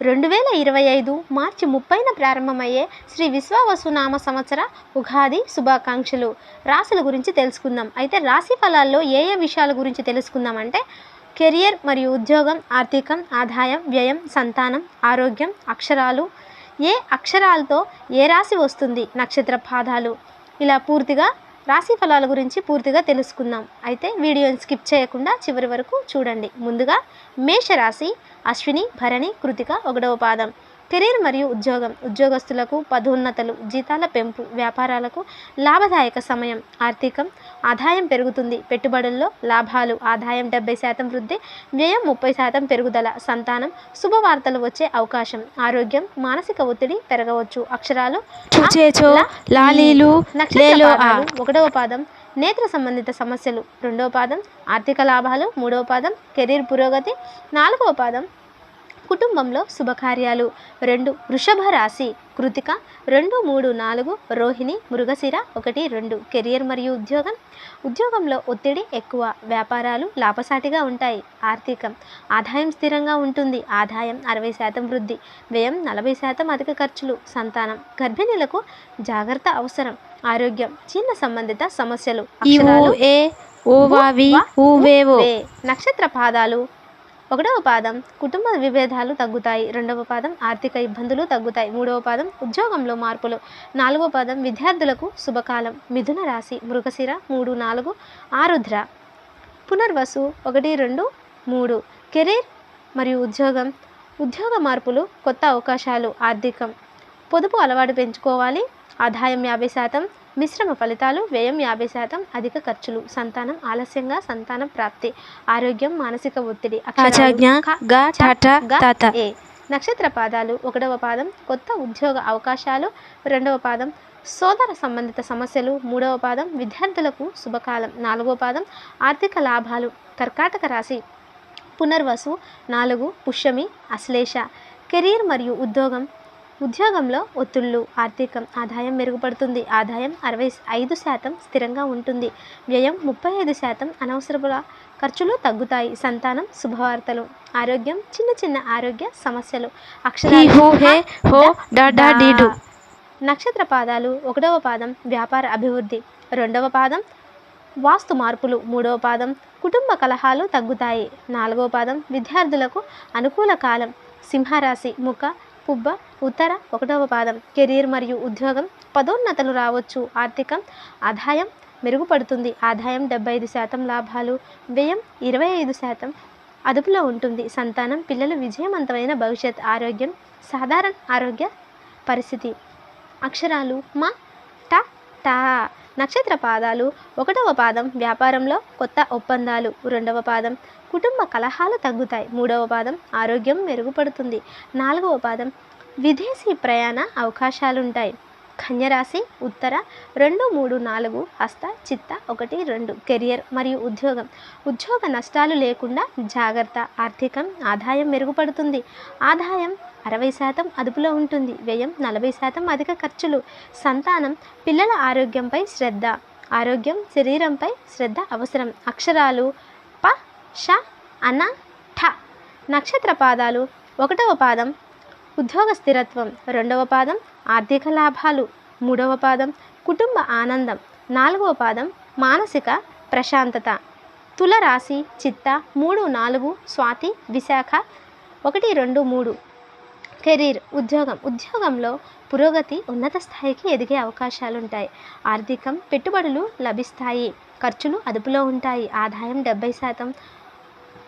రెండు వేల ఇరవై ఐదు మార్చి ముప్పైన ప్రారంభమయ్యే శ్రీ విశ్వావసునామ సంవత్సర ఉగాది శుభాకాంక్షలు. రాశుల గురించి తెలుసుకుందాం. అయితే రాశి ఫలాల్లో ఏ ఏ విషయాల గురించి తెలుసుకుందాం అంటే కెరియర్ మరియు ఉద్యోగం ఆర్థికం ఆదాయం వ్యయం సంతానం ఆరోగ్యం అక్షరాలు. ఏ అక్షరాలతో ఏ రాశి వస్తుంది? నక్షత్ర పాదాలు. ఇలా పూర్తిగా రాశి ఫలాల గురించి పూర్తిగా తెలుసుకుందాం. అయితే వీడియోని స్కిప్ చేయకుండా చివరి వరకు చూడండి. ముందుగా మేషరాశి అశ్విని భరణి కృతిక ఒకటవ పాదం. కెరీర్ మరియు ఉద్యోగం. ఉద్యోగస్తులకు పదోన్నతలు జీతాల పెంపు వ్యాపారాలకు లాభదాయక సమయం ఆర్థికం ఆదాయం పెరుగుతుంది. పెట్టుబడుల్లో లాభాలు ఆదాయం డెబ్బై శాతం వృద్ధి వ్యయం ముప్పై శాతం పెరుగుదల సంతానం శుభవార్తలు వచ్చే అవకాశం ఆరోగ్యం మానసిక ఒత్తిడి పెరగవచ్చు. అక్షరాలు ఒకటవ పాదం నేత్ర సంబంధిత సమస్యలు. రెండవ పాదం ఆర్థిక లాభాలు. మూడవ పాదం కెరీర్ పురోగతి. నాలుగవ పాదం కుటుంబంలో శుభకార్యాలు. రెండు వృషభ రాశి కృతిక. రెండు మూడు నాలుగు రోహిణి మృగశిర. ఒకటి రెండు కెరియర్ మరియు ఉద్యోగం. ఉద్యోగంలో ఒత్తిడి ఎక్కువ. వ్యాపారాలు లాభసాటిగా ఉంటాయి. ఆర్థికం ఆదాయం స్థిరంగా ఉంటుంది. ఆదాయం అరవై శాతం వృద్ధి. వ్యయం నలభై శాతం అధిక ఖర్చులు. సంతానం గర్భిణీలకు జాగ్రత్త అవసరం. ఆరోగ్యం చిన్న సంబంధిత సమస్యలు. నక్షత్ర పాదాలు ఒకటవ పాదం కుటుంబ విభేదాలు తగ్గుతాయి. రెండవ పాదం ఆర్థిక ఇబ్బందులు తగ్గుతాయి. మూడవ పాదం ఉద్యోగంలో మార్పులు. నాలుగవ పాదం విద్యార్థులకు శుభకాలం. మిథున రాశి మృగశిర మూడు నాలుగు ఆరుద్ర. పునర్వసు ఒకటి రెండు మూడు. కెరీర్ మరియు ఉద్యోగం. ఉద్యోగ మార్పులు కొత్త అవకాశాలు ఆర్థికం. పొదుపు అలవాటు పెంచుకోవాలి. ఆదాయం యాభై శాతం. మిశ్రమ ఫలితాలు వ్యయం యాభై శాతం అధిక ఖర్చులు సంతానం ఆలస్యంగా సంతానం ప్రాప్తి ఆరోగ్యం మానసిక ఒత్తిడి ఏ. నక్షత్ర పాదాలు ఒకటవ పాదం కొత్త ఉద్యోగ అవకాశాలు రెండవ పాదం సోదర సంబంధిత సమస్యలు మూడవ పాదం విద్యార్థులకు శుభకాలం నాలుగవ పాదం ఆర్థిక లాభాలు కర్కాటక రాశి పునర్వసు నాలుగు పుష్యమి అశ్లేష కెరీర్ మరియు ఉద్యోగం ఉద్యోగంలో ఒత్తిళ్ళు ఆర్థికం ఆదాయం మెరుగుపడుతుంది. ఆదాయం అరవై ఐదు శాతం స్థిరంగా ఉంటుంది. వ్యయం ముప్పై ఐదు శాతం అనవసరముల ఖర్చులు తగ్గుతాయి. సంతానం శుభవార్తలు ఆరోగ్యం చిన్న చిన్న ఆరోగ్య సమస్యలు అక్షరాలు నక్షత్ర పాదాలు ఒకటవ పాదం వ్యాపార అభివృద్ధి రెండవ పాదం వాస్తు మార్పులు మూడవ పాదం కుటుంబ కలహాలు తగ్గుతాయి నాలుగవ పాదం విద్యార్థులకు అనుకూల కాలం సింహరాశి ముఖ పుబ్బ ఉత్తర ఒకటవ పాదం కెరీర్ మరియు ఉద్యోగం పదోన్నతలు రావచ్చు. ఆర్థికం ఆదాయం మెరుగుపడుతుంది. ఆదాయం డెబ్బై ఐదు శాతం లాభాలు వ్యయం ఇరవై ఐదు శాతం అదుపులో ఉంటుంది. సంతానం పిల్లలు విజయవంతమైన భవిష్యత్ ఆరోగ్యం సాధారణ ఆరోగ్య పరిస్థితి. అక్షరాలు మా ట టా. నక్షత్ర పాదాలు. ఒకటవ పాదం వ్యాపారంలో కొత్త ఒప్పందాలు. రెండవ పాదం కుటుంబ కలహాలు తగ్గుతాయి. మూడవ పాదం ఆరోగ్యం మెరుగుపడుతుంది. నాలుగవ పాదం విదేశీ ప్రయాణ అవకాశాలుంటాయి. కన్యరాశి ఉత్తర రెండు మూడు నాలుగు హస్త చిత్త ఒకటి రెండు కెరియర్ మరియు ఉద్యోగం. ఉద్యోగ నష్టాలు లేకుండా జాగ్రత్త ఆర్థికం ఆదాయం మెరుగుపడుతుంది. ఆదాయం అరవై శాతం అదుపులో ఉంటుంది. వ్యయం నలభై శాతం అధిక ఖర్చులు. సంతానం పిల్లల ఆరోగ్యంపై శ్రద్ధ. ఆరోగ్యం శరీరంపై శ్రద్ధ అవసరం. అక్షరాలు ప ష అన ఠ. నక్షత్ర పాదాలు ఒకటవ పాదం ఉద్యోగ స్థిరత్వం. రెండవ పాదం ఆర్థిక లాభాలు మూడవ పాదం కుటుంబ ఆనందం నాలుగవ పాదం మానసిక ప్రశాంతత. తులరాశి చిత్త మూడు నాలుగు స్వాతి విశాఖ ఒకటి రెండు మూడు. కెరీర్ ఉద్యోగం. ఉద్యోగంలో పురోగతి ఉన్నత స్థాయికి ఎదిగే అవకాశాలు ఉంటాయి ఆర్థికం పెట్టుబడులు లభిస్తాయి. ఖర్చులు అదుపులో ఉంటాయి. ఆదాయం డెబ్బై శాతం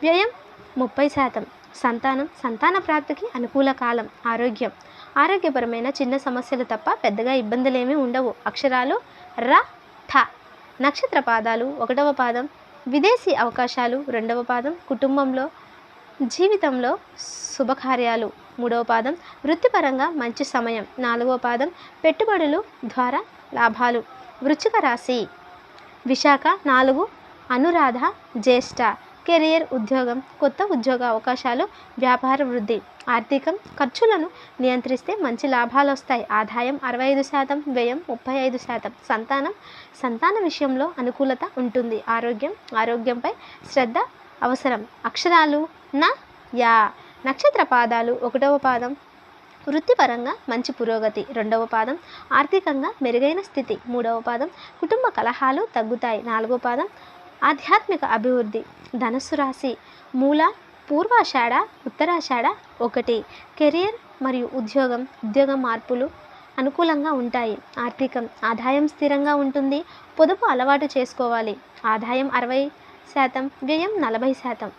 వ్యయం ముప్పై శాతం. సంతానం సంతాన ప్రాప్తికి అనుకూల కాలం. ఆరోగ్యం. ఆరోగ్యపరమైన చిన్న సమస్యలు తప్ప పెద్దగా ఇబ్బందులేమీ ఉండవు. అక్షరాలు ర థ. నక్షత్ర పాదాలు ఒకటవ పాదం విదేశీ అవకాశాలు రెండవ పాదం కుటుంబంలో జీవితంలో శుభకార్యాలు మూడవ పాదం వృత్తిపరంగా మంచి సమయం నాలుగవ పాదం పెట్టుబడులు ద్వారా లాభాలు. వృచ్చిక రాశి విశాఖ నాలుగు అనురాధ జ్యేష్ఠ. కెరియర్ ఉద్యోగం కొత్త ఉద్యోగ అవకాశాలు వ్యాపార వృద్ధి ఆర్థికం ఖర్చులను నియంత్రిస్తే మంచి లాభాలు వస్తాయి. ఆదాయం అరవై ఐదు శాతం వ్యయం ముప్పై ఐదు శాతం. సంతానం సంతాన విషయంలో అనుకూలత ఉంటుంది. ఆరోగ్యం ఆరోగ్యంపై శ్రద్ధ అవసరం. అక్షరాలు నా యా. నక్షత్ర పాదాలు ఒకటవ పాదం. వృత్తిపరంగా మంచి పురోగతి. రెండవ పాదం ఆర్థికంగా మెరుగైన స్థితి. మూడవ పాదం కుటుంబ కలహాలు తగ్గుతాయి. నాలుగో పాదం ఆధ్యాత్మిక అభివృద్ధి. ధనస్సు రాశి మూల పూర్వాషాఢ ఉత్తరాషాఢ ఒకటి. కెరియర్ మరియు ఉద్యోగం ఉద్యోగ మార్పులు అనుకూలంగా ఉంటాయి. ఆర్థికం ఆదాయం స్థిరంగా ఉంటుంది. పొదుపు అలవాటు చేసుకోవాలి. ఆదాయం అరవై శాతం వ్యయం నలభై శాతం.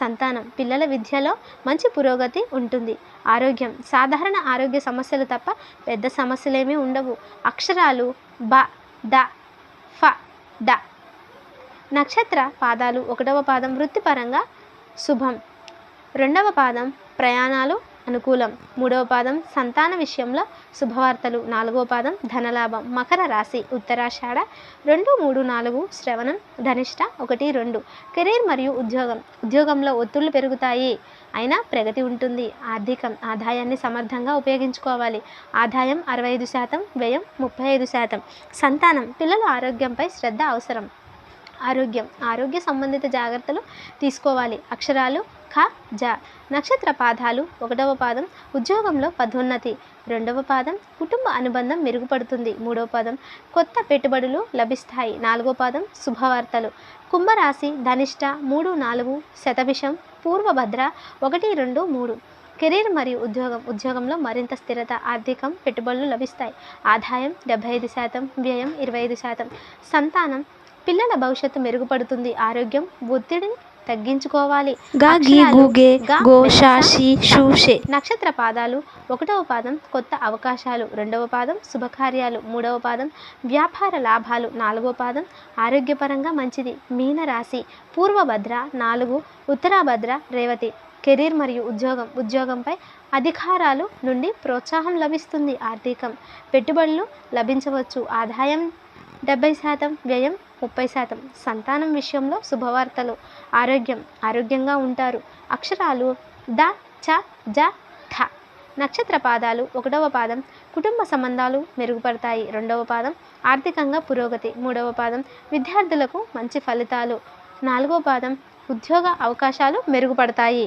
సంతానం పిల్లల విద్యలో మంచి పురోగతి ఉంటుంది. ఆరోగ్యం సాధారణ ఆరోగ్య సమస్యలు తప్ప పెద్ద సమస్యలేమీ ఉండవు. అక్షరాలు బ ద ఫ డ. నక్షత్ర పాదాలు ఒకటవ పాదం వృత్తిపరంగా శుభం. రెండవ పాదం ప్రయాణాలు అనుకూలం. మూడవ పాదం సంతాన విషయంలో శుభవార్తలు. నాలుగవ పాదం ధనలాభం. మకర రాశి ఉత్తరాషాఢ రెండు మూడు నాలుగు శ్రవణం ధనిష్ట ఒకటి రెండు. కెరీర్ మరియు ఉద్యోగం. ఉద్యోగంలో ఒత్తిళ్ళు పెరుగుతాయి. అయినా ప్రగతి ఉంటుంది. ఆర్థికం ఆదాయాన్ని సమర్థంగా ఉపయోగించుకోవాలి. ఆదాయం అరవై ఐదు శాతం వ్యయం ముప్పై ఐదు శాతం. సంతానం పిల్లల ఆరోగ్యంపై శ్రద్ధ అవసరం. ఆరోగ్యం ఆరోగ్య సంబంధిత జాగ్రత్తలు తీసుకోవాలి. అక్షరాలు ఖ జ. నక్షత్ర పాదాలు ఒకటవ పాదం ఉద్యోగంలో పదోన్నతి. రెండవ పాదం కుటుంబ అనుబంధం మెరుగుపడుతుంది. మూడవ పాదం కొత్త పెట్టుబడులు లభిస్తాయి. నాలుగో పాదం శుభవార్తలు. కుంభరాశి ధనిష్ట మూడు నాలుగు శతభిషం పూర్వభద్ర ఒకటి రెండు మూడు. కెరీర్ మరియు ఉద్యోగం ఉద్యోగంలో మరింత స్థిరత ఆర్థికం పెట్టుబడులు లభిస్తాయి. ఆదాయం డెబ్బై ఐదు శాతం వ్యయం ఇరవై ఐదు శాతం. సంతానం పిల్లల భవిష్యత్తు మెరుగుపడుతుంది. ఆరోగ్యం ఒత్తిడిని తగ్గించుకోవాలి. నక్షత్ర పాదాలు ఒకటవ పాదం కొత్త అవకాశాలు రెండవ పాదం శుభకార్యాలు మూడవ పాదం వ్యాపార లాభాలు నాలుగవ పాదం ఆరోగ్యపరంగా మంచిది. మీన రాశి పూర్వభద్ర నాలుగు ఉత్తరాభద్ర రేవతి. కెరీర్ మరియు ఉద్యోగం ఉద్యోగంపై అధికారాలు నుండి ప్రోత్సాహం లభిస్తుంది ఆర్థికం. పెట్టుబడులు లభించవచ్చు. ఆదాయం డెబ్బై శాతం వ్యయం ముప్పై శాతం సంతానం విషయంలో శుభవార్తలు. ఆరోగ్యం ఆరోగ్యంగా ఉంటారు. అక్షరాలు ద చ జ ఠ. నక్షత్ర పాదాలు ఒకటవ పాదం. కుటుంబ సంబంధాలు మెరుగుపడతాయి. రెండవ పాదం. ఆర్థికంగా పురోగతి. మూడవ పాదం. విద్యార్థులకు మంచి ఫలితాలు. నాలుగవ పాదం. ఉద్యోగ అవకాశాలు మెరుగుపడతాయి.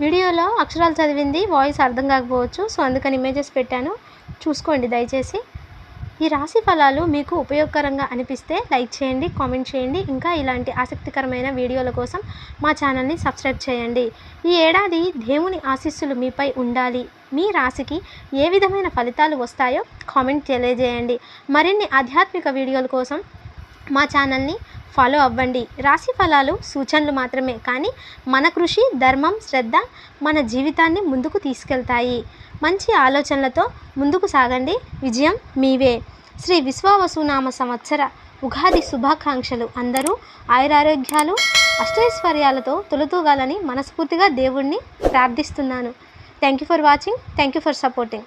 వీడియోలో అక్షరాలు చదివింది వాయిస్ అర్థం కాకపోవచ్చు సో అందుకని ఇమేజెస్ పెట్టాను. చూసుకోండి దయచేసి. ఈ రాశి ఫలాలు మీకు ఉపయోగకరంగా అనిపిస్తే లైక్ చేయండి కామెంట్ చేయండి. ఇంకా ఇలాంటి ఆసక్తికరమైన వీడియోల కోసం మా ఛానల్ని సబ్స్క్రైబ్ చేయండి. ఈ ఏడాది దేవుని ఆశీస్సులు మీపై ఉండాలి. మీ రాశికి ఏ విధమైన ఫలితాలు వస్తాయో కామెంట్ తెలియజేయండి. మరిన్ని ఆధ్యాత్మిక వీడియోల కోసం మా ఛానల్ని ఫాలో అవ్వండి. రాశి ఫలాలు సూచనలు మాత్రమే కానీ మన కృషి ధర్మం శ్రద్ధ మన జీవితాన్ని ముందుకు తీసుకెళ్తాయి. మంచి ఆలోచనలతో ముందుకు సాగండి. విజయం మీవే. శ్రీ విశ్వవసునామ సంవత్సర ఉగాది శుభాకాంక్షలు అందరూ ఆయురారోగ్యాలు అష్టైశ్వర్యాలతో తొలుతూగాలని మనస్ఫూర్తిగా దేవుణ్ణి ప్రార్థిస్తున్నాను. Thank you for watching thank you for supporting